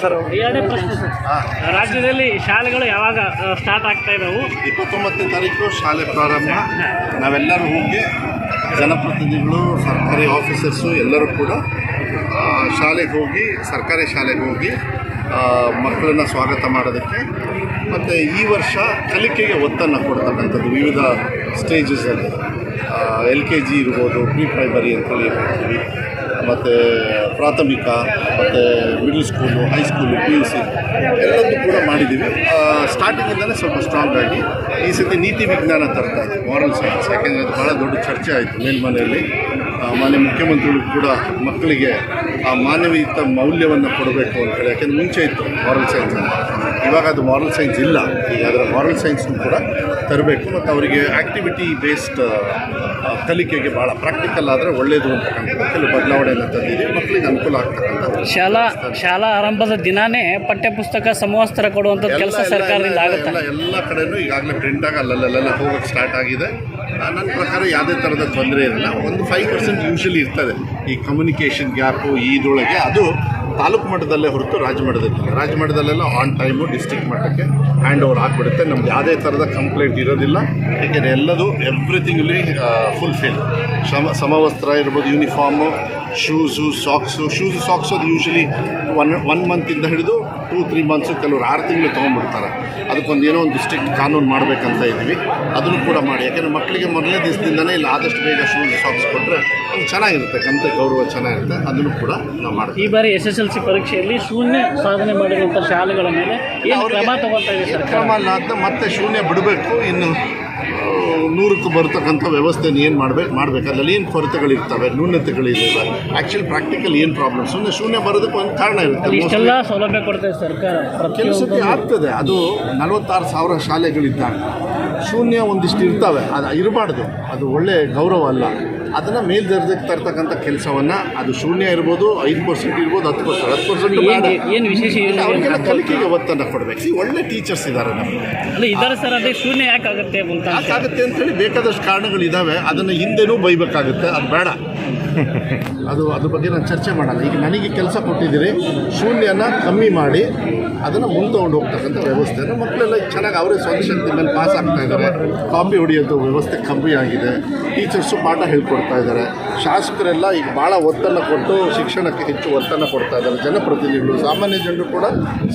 Sir ರಾಜ್ಯದಲ್ಲಿ ಶಾಲೆಗಳು ಯಾವಾಗ ಸ್ಟಾರ್ಟ್ ಆಗ್ತಾ ಇದಾವು? ಇಪ್ಪತ್ತೊಂಬತ್ತನೇ ತಾರೀಕು ಶಾಲೆ ಪ್ರಾರಂಭ. ನಾವೆಲ್ಲರೂ ಹೋಗಿ ಜನಪ್ರತಿನಿಧಿಗಳು ಸರ್ಕಾರಿ ಆಫೀಸರ್ಸು ಎಲ್ಲರೂ ಕೂಡ ಶಾಲೆಗೆ ಹೋಗಿ ಸರ್ಕಾರಿ ಶಾಲೆಗೆ ಹೋಗಿ ಮಕ್ಕಳನ್ನು ಮಕ್ಕಳನ್ನ ಸ್ವಾಗತ ಮಾಡೋದಕ್ಕೆ ಮತ್ತು ಈ ವರ್ಷ ಕಲಿಕೆಗೆ ಒತ್ತನ್ನು ಕೊಡ್ತಕ್ಕಂಥದ್ದು ವಿವಿಧ ಸ್ಟೇಜಸಲ್ಲಿ ಎಲ್ ಕೆ ಜಿ ಇರ್ಬೋದು, ಪ್ರೀ ಪ್ರೈಮರಿ ಅಂತೇಳಿ ಹೇಳ್ತೀವಿ ಮತ್ತು ಪ್ರಾಥಮಿಕ, ಮತ್ತು middle school high school P U C ಎಲ್ಲದೂ ಕೂಡ ಮಾಡಿದ್ದೀವಿ. ಸ್ಟಾರ್ಟಿಂಗಿಂದಲೇ ಸ್ವಲ್ಪ ಸ್ಟ್ರಾಂಗ್ ಆಗಿ ಈ ಸತಿ ನೀತಿ ವಿಜ್ಞಾನ ತರ್ತಾ ಇದೆ ಮಾರಲ್ ಸೈನ್ಸ್ ಯಾಕೆಂದರೆ ಅದು ಭಾಳ ದೊಡ್ಡ ಚರ್ಚೆ ಆಯಿತು ಮೇಲ್ಮನೆಯಲ್ಲಿ. ಮಾನ್ಯ ಮುಖ್ಯಮಂತ್ರಿಗಳು ಕೂಡ ಮಕ್ಕಳಿಗೆ ಆ ಮಾನವೀಯತ ಮೌಲ್ಯವನ್ನು ಕೊಡಬೇಕು ಅಂತ ಹೇಳಿ, ಯಾಕೆಂದ್ರೆ ಮುಂಚೆ ಇತ್ತು ಮಾರಲ್ ಸೈನ್ಸ್ ಇವಾಗ ಅದು ಮಾರಲ್ ಸೈನ್ಸ್ ಇಲ್ಲ. ಈಗ ಅದರ ಮಾರಲ್ ಸೈನ್ಸ್ನು ಕೂಡ ತರಬೇಕು ಮತ್ತು ಅವರಿಗೆ ಆ್ಯಕ್ಟಿವಿಟಿ ಬೇಸ್ಡ್ ಕಲಿಕೆಗೆ ಭಾಳ ಪ್ರಾಕ್ಟಿಕಲ್ ಆದರೆ ಒಳ್ಳೆಯದು ಅಂತಕ್ಕಂಥದ್ದು ಕೆಲವು ಬದಲಾವಣೆಯನ್ನು ತಂದಿದೆ. ಮಕ್ಕಳಿಗೆ ಅನುಕೂಲ ಆಗ್ತಕ್ಕಂಥ ಶಾಲಾ ಶಾಲಾ ಆರಂಭದ ದಿನಾನೇ ಪಠ್ಯಪುಸ್ತಕ ಸಮವಸ್ತ್ರ ಕೊಡುವಂಥ ಕೆಲಸ ಸರ್ಕಾರದಿಂದ ಆಗುತ್ತೆ? ಎಲ್ಲ ಕಡೆನೂ ಈಗಾಗಲೇ ಪ್ರಿಂಟ್ ಆಗಿ ಅಲ್ಲಲ್ಲೆಲ್ಲ ಹೋಗೋಕ್ಕೆ ಸ್ಟಾರ್ಟ್ ಆಗಿದೆ. ನನ್ನ ಪ್ರಕಾರ ಯಾವುದೇ ಥರದ ತೊಂದರೆ ಇರಲ್ಲ. ಒಂದು ಫೈವ್ ಪರ್ಸೆಂಟ್ ಯೂಶಲಿ ಇರ್ತದೆ. ಈ ಕಮ್ಯುನಿಕೇಷನ್ ಗ್ಯಾಪು ಇದರೊಳಗೆ ಅದು ತಾಲೂಕು ಮಟ್ಟದಲ್ಲೇ ಹೊರತು ರಾಜ್ಯ ಮಟ್ಟದಲ್ಲಿ ರಾಜ್ಯ ಮಟ್ಟದಲ್ಲೆಲ್ಲ ಆನ್ ಟೈಮು ಡಿಸ್ಟ್ರಿಕ್ಟ್ ಮಟ್ಟಕ್ಕೆ ಹ್ಯಾಂಡ್ ಓವರ್ ಆಗಿಬಿಡುತ್ತೆ. ನಮ್ಗೆ ಯಾವುದೇ ಥರದ ಕಂಪ್ಲೇಂಟ್ ಇರೋದಿಲ್ಲ. ಏಕೆಂದರೆ ಎಲ್ಲದೂ ಎವ್ರಿಥಿಂಗ್ಲಿ ಫುಲ್ಫಿಲ್ ಸಮ ಸಮವಸ್ತ್ರ ಇರ್ಬೋದು uniform shoes socks shoes socks ಅದು ಯೂಶಲಿ ಒನ್ ಒನ್ ಮಂತಿಂದ ಹಿಡಿದು ಟೂ ತ್ರೀ ಮಂತ್ಸು ಕೆಲವರು ಆರು ತಿಂಗಳು ತೊಗೊಂಡ್ಬಿಡ್ತಾರೆ. ಅದಕ್ಕೊಂದು ಏನೋ ಒಂದು ಸ್ಟ್ರಿಕ್ಟ್ ಕಾನೂನು ಮಾಡಬೇಕಂತ ಇದ್ದೀವಿ. ಅದನ್ನು ಕೂಡ ಮಾಡಿ. ಯಾಕೆಂದರೆ ಮಕ್ಕಳಿಗೆ ಮೊದಲನೇ ದಿವಸದಿಂದನೇ ಇಲ್ಲಿ ಆದಷ್ಟು ಬೇಗ ಶೂಸ್ ಸಾಕ್ಸ್ ಕೊಟ್ಟರೆ ಅದು ಚೆನ್ನಾಗಿರುತ್ತೆ. ಕಂತ ಗೌರವ ಚೆನ್ನಾಗಿರುತ್ತೆ. ಅದನ್ನು ಕೂಡ ನಾವು ಮಾಡ್ತೀವಿ. ಈ ಬಾರಿ ಎಸ್ ಎಸ್ ಎಲ್ ಸಿ ಪರೀಕ್ಷೆಯಲ್ಲಿ ಶೂನ್ಯ ಸಾಧನೆ ಮಾಡಿರುವಂಥ ಶಾಲೆಗಳ ಮೇಲೆ ಕ್ರಮ ತಗೊಳ್ತಾ ಇದೆ ಕ್ರಮ ಅಲ್ಲ ಅದನ್ನ ಮತ್ತೆ ಶೂನ್ಯ ಬಿಡಬೇಕು. ಇನ್ನು ಆ, ನೂರಕ್ಕೆ ಬರ್ತಕ್ಕಂಥ ವ್ಯವಸ್ಥೆನ ಏನು ಮಾಡಬೇಕು ಮಾಡಬೇಕು? ಅದರಲ್ಲಿ ಏನು ಕೊರತೆಗಳಿರ್ತವೆ? ನ್ಯೂನತೆಗಳಿರ್ತವೆ ಆ್ಯಕ್ಚುಲಿ ಪ್ರಾಕ್ಟಿಕಲ್ ಏನು ಪ್ರಾಬ್ಲಮ್ ಸುಮ್ಮನೆ ಶೂನ್ಯ ಬರೋದಕ್ಕೆ ಒಂದು ಕಾರಣ ಇರುತ್ತೆ ಸೌಲಭ್ಯ ಕೊಡ್ತದೆ ಸರ್ಕಾರ. ಕೆಲಸಕ್ಕೆ ಆಗ್ತದೆ. ಅದು ನಲವತ್ತಾರು ಸಾವಿರ ಶಾಲೆಗಳಿದ್ದಾಗ ಶೂನ್ಯ ಒಂದಿಷ್ಟು ಇರ್ತವೆ. ಅದು ಇರಬಾರ್ದು. ಅದು ಒಳ್ಳೆಯ ಗೌರವ ಅಲ್ಲ. ಅದನ್ನು ಮೇಲ್ದರ್ಜೆಗೆ ತರ್ತಕ್ಕಂಥ ಕೆಲಸವನ್ನು ಅದು ಶೂನ್ಯ ಇರ್ಬೋದು ಐದು ಪರ್ಸೆಂಟ್ ಇರ್ಬೋದು ಹತ್ತು ಪರ್ಸೆಂಟ್ ಹತ್ತು ಪರ್ಸೆಂಟ್ ಏನು ಏನು ವಿಶೇಷ ಏನು ಅವ್ರಿಗೆಲ್ಲ ಕಲಿಕೆಗೆ ಒತ್ತನ್ನು ಕೊಡಬೇಕು. ಈ ಒಳ್ಳೆ ಟೀಚರ್ಸ್ ಇದ್ದಾರೆ ನಮಗೆ. ಇದ್ದಾರೆ ಸರ್ ಅದೇ ಶೂನ್ಯ ಯಾಕೆ ಆಗುತ್ತೆ ಅಂತ ಯಾಕಾಗುತ್ತೆ ಅಂತೇಳಿ ಬೇಕಾದಷ್ಟು ಕಾರಣಗಳಿದ್ದಾವೆ ಅದನ್ನು ಹಿಂದೆನೂ ಬೈಬೇಕಾಗುತ್ತೆ. ಅದು ಬೇಡ. ಅದು ಅದ್ರ ಬಗ್ಗೆ ನಾನು ಚರ್ಚೆ ಮಾಡಲ್ಲ. ಈಗ ನನಗೆ ಕೆಲಸ ಕೊಟ್ಟಿದ್ದೀರಿ, ಶೂನ್ಯನ ಕಮ್ಮಿ ಮಾಡಿ, ಅದನ್ನು ಮುಂತಗೊಂಡು ಹೋಗ್ತಕ್ಕಂಥ ವ್ಯವಸ್ಥೆನ ಮಕ್ಕಳೆಲ್ಲ ಚೆನ್ನಾಗಿ ಅವರೇ ಸ್ವಂತ ಶಕ್ತಿ ಮೇಲೆ ಪಾಸ್ ಆಗ್ತಾ ಇದ್ದಾರೆ. ಕಾಪಿ ಹೊಡೆಯೋದು ವ್ಯವಸ್ಥೆ ಕಮ್ಮಿ ಆಗಿದೆ. ಟೀಚರ್ಸು ಪಾಠ ಹೇಳ್ಕೊಡ್ತಾ ಇದ್ದಾರೆ. ಶಾಸಕರೆಲ್ಲ ಈಗ ಭಾಳ ಒತ್ತನ್ನು ಕೊಟ್ಟು ಶಿಕ್ಷಣಕ್ಕೆ ಹೆಚ್ಚು ಒತ್ತನ್ನು ಕೊಡ್ತಾ ಇದ್ದಾರೆ. ಜನಪ್ರತಿನಿಧಿಗಳು, ಸಾಮಾನ್ಯ ಜನರು ಕೂಡ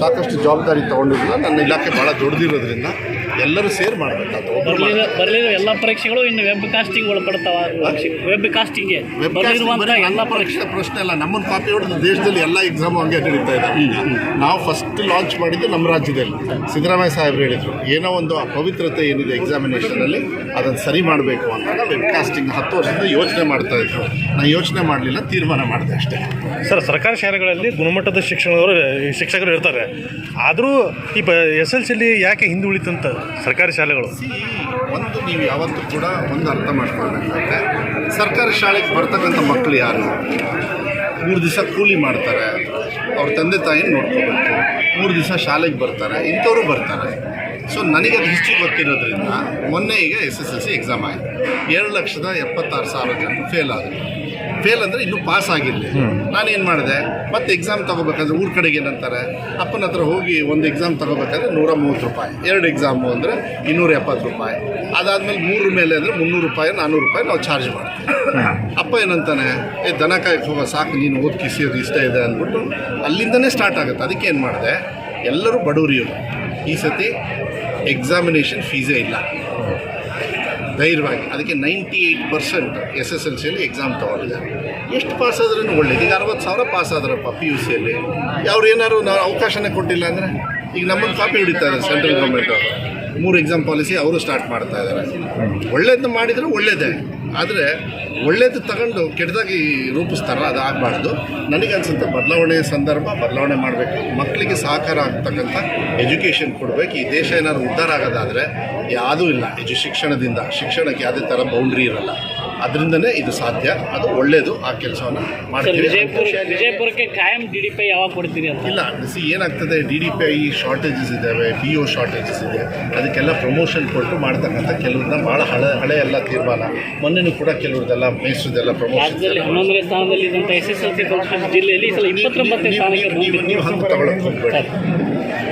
ಸಾಕಷ್ಟು ಜವಾಬ್ದಾರಿ ತೊಗೊಂಡಿಲ್ಲ ನನ್ನ ಇಲಾಖೆ ಭಾಳ ದೊಡ್ಡದಿರೋದ್ರಿಂದ ಎಲ್ಲರೂ ಸೇರ್ ಮಾಡಬೇಕು. ಅದು ಒಬ್ಬರು ಬರಲಿರೋ ಬರಲಿರೋ ಎಲ್ಲ ಪರೀಕ್ಷೆಗಳು ಇನ್ನು ವೆಬ್ ಕಾಸ್ಟಿಂಗ್ ಒಳಪಡ್ತಾವ. ವೆಬ್ ಕಾಸ್ಟಿಂಗ್ಗೆ ಬರಲಿರುವಂಥ ಎಲ್ಲ ಪರೀಕ್ಷೆ ಪ್ರಶ್ನೆ ಅಲ್ಲ ನಮ್ಮನ್ನು ಕಾಪಿ ಹೊಡೆದು ದೇಶದಲ್ಲಿ ಎಲ್ಲ ಎಕ್ಸಾಮ್ ಹಂಗೆ ನಡೀತಾ ಇದೆ. ನಾವು ಫಸ್ಟ್ ಲಾಂಚ್ ಮಾಡಿದ್ದು ನಮ್ಮ ರಾಜ್ಯದಲ್ಲಿ. ಸಿದ್ದರಾಮಯ್ಯ ಸಾಹೇಬ್ರು ಹೇಳಿದರು ಏನೋ ಒಂದು ಅಪವಿತ್ರತೆ ಏನಿದೆ ಎಕ್ಸಾಮಿನೇಷನಲ್ಲಿ ಅದನ್ನು ಸರಿ ಮಾಡಬೇಕು ಅಂತ ನಾವು ವೆಬ್ ಕಾಸ್ಟಿಂಗ್ ಹತ್ತು ವರ್ಷದಿಂದ ಯೋಚನೆ ಮಾಡ್ತಾ ಇದ್ರು ನಾನು ಯೋಚನೆ ಮಾಡಲಿಲ್ಲ ತೀರ್ಮಾನ ಮಾಡಿದೆ ಅಷ್ಟೇ. ಸರ್ ಸರ್ಕಾರಿ ಶಾಲೆಗಳಲ್ಲಿ ಗುಣಮಟ್ಟದ ಶಿಕ್ಷಣದವರು ಶಿಕ್ಷಕರು ಇರ್ತಾರೆ. ಆದರೂ ಈ ಪ ಎಸ್ ಎಲ್ ಸಿಲಿ ಯಾಕೆ ಹಿಂದುಳಿತಂತ? ಸರ್ಕಾರಿ ಶಾಲೆಗಳು. ಒಂದು ನೀವು ಯಾವತ್ತೂ ಕೂಡ ಒಂದು ಅರ್ಥ ಮಾಡ್ಕೊಳ್ಬೇಕಾಗುತ್ತೆ ಸರ್ಕಾರಿ ಶಾಲೆಗೆ ಬರ್ತಕ್ಕಂಥ ಮಕ್ಕಳು ಯಾರು? ಮೂರು ದಿವಸ ಕೂಲಿ ಮಾಡ್ತಾರೆ. ಅವ್ರ ತಂದೆ ತಾಯಿನ ನೋಡ್ಕೋಬೇಕು. ಮೂರು ದಿವಸ ಶಾಲೆಗೆ ಬರ್ತಾರೆ. ಇಂಥವರು ಬರ್ತಾರೆ. ಸೊ ನನಗೆ ಅದು ಹಿಸ್ಟ್ರಿ ಗೊತ್ತಿರೋದ್ರಿಂದ ಮೊನ್ನೆ ಈಗ S S L C exam ಆಯಿತು. ಎರಡು ಲಕ್ಷದ ಎಪ್ಪತ್ತಾರು ಸಾವಿರ ಜನ ಫೇಲ್ ಆದರು. ಫೇಲ್ ಅಂದರೆ ಇನ್ನೂ ಪಾಸ್ ಆಗಿರಲಿ. ನಾನೇನು ಮಾಡಿದೆ? ಮತ್ತೆ ಎಕ್ಸಾಮ್ ತೊಗೋಬೇಕಂದ್ರೆ ಊರ ಕಡೆಗೆ ಏನಂತಾರೆ? ಅಪ್ಪನ ಹತ್ರ ಹೋಗಿ ಒಂದು ಎಕ್ಸಾಮ್ ತೊಗೋಬೇಕಾದ್ರೆ ನೂರ ಮೂವತ್ತು ರೂಪಾಯಿ. ಎರಡು ಎಕ್ಸಾಮು ಅಂದರೆ ಇನ್ನೂರ ಎಪ್ಪತ್ತು ರೂಪಾಯಿ. ಅದಾದಮೇಲೆ ಮೂರು ಮೇಲೆ ಅಂದರೆ ಮುನ್ನೂರು ರೂಪಾಯಿ ನಾನ್ನೂರು ರೂಪಾಯಿ ನಾವು ಚಾರ್ಜ್ ಮಾಡ್ತೀವಿ. ಅಪ್ಪ ಏನಂತಾನೆ? ಏ ದನ ಕಾಯಕ್ಕೆ ಹೋಗೋ ಸಾಕು ನೀನು ಓದ್ ಕಿಸಿಯೋದು ಇಷ್ಟ ಇದೆ ಅಂದ್ಬಿಟ್ಟು ಅಲ್ಲಿಂದನೇ ಸ್ಟಾರ್ಟ್ ಆಗುತ್ತೆ. ಅದಕ್ಕೆ ಏನು ಮಾಡಿದೆ? ಎಲ್ಲರೂ ಬಡವರಿಯೋರು ಈ ಸತಿ ಎಕ್ಸಾಮಿನೇಷನ್ ಫೀಸೇ ಇಲ್ಲ. ಧೈರ್ಯವಾಗಿ. ಅದಕ್ಕೆ ninety eight percent S S L ಸಿಯಲ್ಲಿ ಎಕ್ಸಾಮ್ ತೊಗೊಂಡಿದ್ದಾರೆ ಎಷ್ಟು ಪಾಸ್ ಆದ್ರೂ ಒಳ್ಳೇದು. ಈಗ ಅರವತ್ತು ಸಾವಿರ ಪಾಸ್ ಆದ್ರಪ್ಪ ಪಿ ಯು ಸಿಯಲ್ಲಿ ಅವ್ರು ಏನಾದ್ರು ನಾವು ಅವಕಾಶನೇ ಕೊಟ್ಟಿಲ್ಲ ಅಂದರೆ ಈಗ ನಮ್ಮನ್ನು ಕಾಪಿ ಹಿಡಿತಾರೆ ಸೆಂಟ್ರಲ್ ಗೌರ್ಮೆಂಟ್ ಅವರು. ಮೂರು ಎಕ್ಸಾಮ್ ಪಾಲಿಸಿ ಅವರು ಸ್ಟಾರ್ಟ್ ಮಾಡ್ತಾ ಇದ್ದಾರೆ. ಒಳ್ಳೇದು ಮಾಡಿದರೆ ಒಳ್ಳೇದೇ. ಆದರೆ ಒಳ್ಳೇದು ತಗೊಂಡು ಕೆಟ್ಟದಾಗಿ ರೂಪಿಸ್ತಾರಲ್ಲ ಅದು ಆಗಬಾರ್ದು. ನನಗನ್ಸುತ್ತೆ ಬದಲಾವಣೆ ಸಂದರ್ಭ, ಬದಲಾವಣೆ ಮಾಡಬೇಕು. ಮಕ್ಕಳಿಗೆ ಸಹಕಾರ ಆಗ್ತಕ್ಕಂಥ ಎಜುಕೇಷನ್ ಕೊಡಬೇಕು. ಈ ದೇಶ ಏನಾದ್ರು ಉದ್ಧಾರ ಆಗೋದಾದರೆ ಯಾವುದೂ ಇಲ್ಲ. ಎಜು ಶಿಕ್ಷಣದಿಂದ, ಶಿಕ್ಷಣಕ್ಕೆ ಯಾವುದೇ ಥರ ಬೌಂಡ್ರಿ ಇರಲ್ಲ. ಅದರಿಂದನೇ ಇದು ಸಾಧ್ಯ. ಅದು ಒಳ್ಳೆಯದು ಆ ಕೆಲಸವನ್ನು ಮಾಡ್ತೀವಿ ವಿಜಯಪುರ ವಿಜಯಪುರಕ್ಕೆ ಕಾಯಂ ಡಿ ಡಿ ಪಿ ಯಾವಾಗ ಕೊಡ್ತೀರಿ ಅಂತ? ಇಲ್ಲ ಸಿ ಏನಾಗ್ತದೆ D D P I shortages ಇದ್ದಾವೆ ಪಿ ಒ ಶಾರ್ಟೇಜಸ್ ಇದೆ. ಅದಕ್ಕೆಲ್ಲ ಪ್ರಮೋಷನ್ ಕೊಟ್ಟು ಮಾಡ್ತಕ್ಕಂಥ ಕೆಲವ್ರನ್ನ ಭಾಳ ಹಳೆ ಹಳೆ ಎಲ್ಲ ತೀರ್ಮಾನ. ಮೊನ್ನೆನೂ ಕೂಡ ಕೆಲವ್ರದ್ದೆಲ್ಲ ಮೈಸೂರದೆಲ್ಲ ಪ್ರಮೋಷನ್ ರಾಜ್ಯದಲ್ಲಿ ಹನ್ನೊಂದನೇ ಸ್ಥಾನದಲ್ಲಿ ಇದ್ದಂಥ ಎಸ್ ಎಸ್ ಎಲ್ ಸಿ ಜಿಲ್ಲೆಯಲ್ಲಿ ಈ ಸಲ ಇಪ್ಪತ್ತೊಂಬತ್ತನೇ ಸ್ಥಾನಕ್ಕೆ ನೀವು ನೀವು ಹಂಗೆ ತಗೊಳಕ್ಕೆ ಹೋಗ್ಬೇಡಿ.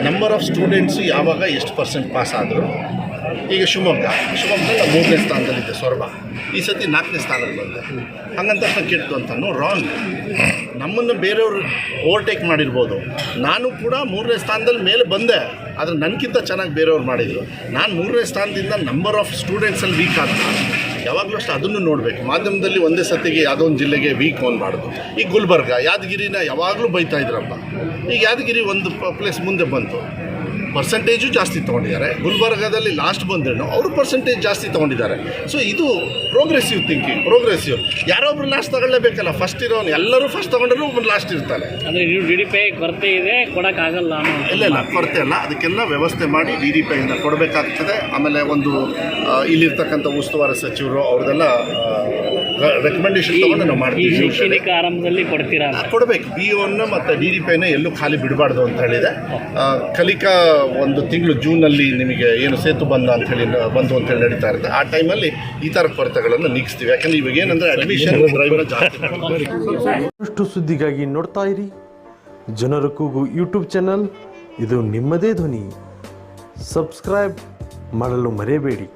ನಂಬರ್ ಆಫ್ ಸ್ಟೂಡೆಂಟ್ಸು ಯಾವಾಗ ಎಷ್ಟು ಪರ್ಸೆಂಟ್ ಪಾಸ್ ಆದರು ಈಗ ಶಿವಮೊಗ್ಗ ಶಿವಮೊಗ್ಗ ಮೂರನೇ ಸ್ಥಾನದಲ್ಲಿದೆ ಸೊರಬ ಈ ಸತಿ ನಾಲ್ಕನೇ ಸ್ಥಾನದಲ್ಲಿ ಬಂದೆ. ಹಂಗಂತ ಕೆಟ್ಟು ಅಂತನೂ ರಾಂಗ್ ನಮ್ಮನ್ನು ಬೇರೆಯವರು ಓವರ್ಟೇಕ್ ಮಾಡಿರ್ಬೋದು. ನಾನು ಕೂಡ ಮೂರನೇ ಸ್ಥಾನದಲ್ಲಿ ಮೇಲೆ ಬಂದೆ. ಆದರೆ ನನಗಿಂತ ಚೆನ್ನಾಗಿ ಬೇರೆಯವ್ರು ಮಾಡಿದರು. ನಾನು ಮೂರನೇ ಸ್ಥಾನದಿಂದ ನಂಬರ್ ಆಫ್ ಸ್ಟೂಡೆಂಟ್ಸಲ್ಲಿ ವೀಕ್ ಆದ ಯಾವಾಗಲೂ ಅಷ್ಟು ಅದನ್ನು ನೋಡಬೇಕು. ಮಾಧ್ಯಮದಲ್ಲಿ ಒಂದೇ ಸತಿಗೆ ಯಾವುದೋ ಒಂದು ಜಿಲ್ಲೆಗೆ ವೀಕ್ ಅನ್ಬಾರ್ದು ಈಗ ಗುಲ್ಬರ್ಗ, ಯಾದಗಿರಿನ ಯಾವಾಗಲೂ ಬೈತಾ ಇದ್ರಪ್ಪ. ಈಗ ಯಾದಗಿರಿ ಒಂದು ಪ್ಲೇಸ್ ಮುಂದೆ ಬಂತು. ಪರ್ಸೆಂಟೇಜು ಜಾಸ್ತಿ ತೊಗೊಂಡಿದ್ದಾರೆ. ಗುಲ್ಬರ್ಗದಲ್ಲಿ ಲಾಸ್ಟ್ ಬಂದ್ರೂ ಅವರು ಪರ್ಸೆಂಟೇಜ್ ಜಾಸ್ತಿ ತೊಗೊಂಡಿದ್ದಾರೆ. ಸೊ ಇದು ಪ್ರೋಗ್ರೆಸಿವ್ ಥಿಂಕಿಂಗ್ ಪ್ರೋಗ್ರೆಸಿವ್ ಯಾರೊಬ್ರು ಲಾಸ್ಟ್ ತಗೊಳ್ಳೇಬೇಕಲ್ಲ? ಫಸ್ಟ್ ಇರೋನು ಎಲ್ಲರೂ ಫಸ್ಟ್ ತೊಗೊಂಡ್ರು ಒಬ್ಬರು ಲಾಸ್ಟ್ ಇರ್ತಾನೆ. ಅಂದರೆ ನೀವು ಡಿ ಡಿ ಪಿ ಕೊರತೆ ಇದೆ ಕೊಡೋಕ್ಕಾಗಲ್ಲ ಇಲ್ಲ ಇಲ್ಲ ಕೊರತೆ ಅಲ್ಲ. ಅದಕ್ಕೆಲ್ಲ ವ್ಯವಸ್ಥೆ ಮಾಡಿ ಡಿ ಡಿ ಪಿಯಿಂದ ಕೊಡಬೇಕಾಗ್ತದೆ. ಆಮೇಲೆ ಒಂದು ಇಲ್ಲಿರ್ತಕ್ಕಂಥ ಉಸ್ತುವಾರಿ ಸಚಿವರು ಅವ್ರದ್ದೆಲ್ಲ ರೆಕಮೆಂಡೇಶನ್ ತಗೊಂಡು ನಾವು ಮಾಡ್ತೀವಿ. ಶೈಕ್ಷಣಿಕ ಆರಂಭದಲ್ಲಿ ಕೊಡ್ತೀರಾ ಅಂತ? ಕೊಡಬೇಕು. ಬಿ ಒನ್ನ ಮತ್ತು ಡಿ ಡಿ ಪಿನ ಎಲ್ಲೂ ಖಾಲಿ ಬಿಡಬಾರ್ದು ಅಂತ ಹೇಳಿದೆ. ಕಲಿಕಾ ಒಂದು ತಿಂಗಳು ಜೂನಲ್ಲಿ ನಿಮಗೆ ಏನು ಸೇತು ಬಂದ ಅಂತ ಹೇಳಿ ಬಂದು ಅಂತ ಹೇಳಿ ನಡೀತಾ ಇರುತ್ತೆ. ಆ ಟೈಮಲ್ಲಿ ಈ ಥರ ಕೊರತೆಗಳನ್ನು ನೀಗಿಸ್ತೀವಿ. ಯಾಕಂದ್ರೆ ಇವಾಗ ಏನಂದ್ರೆ ಅಡ್ಮಿಷನ್ ಡ್ರೈವರ್ ಜಾಸ್ತಿ ಸುದ್ದಿಗಾಗಿ ನೋಡ್ತಾ ಇರಿ. ಜನರ ಕೂಗು ಯೂಟ್ಯೂಬ್ ಚಾನಲ್ ಇದು ನಿಮ್ಮದೇ ಧ್ವನಿ. ಸಬ್ಸ್ಕ್ರೈಬ್ ಮಾಡಲು ಮರೆಯಬೇಡಿ.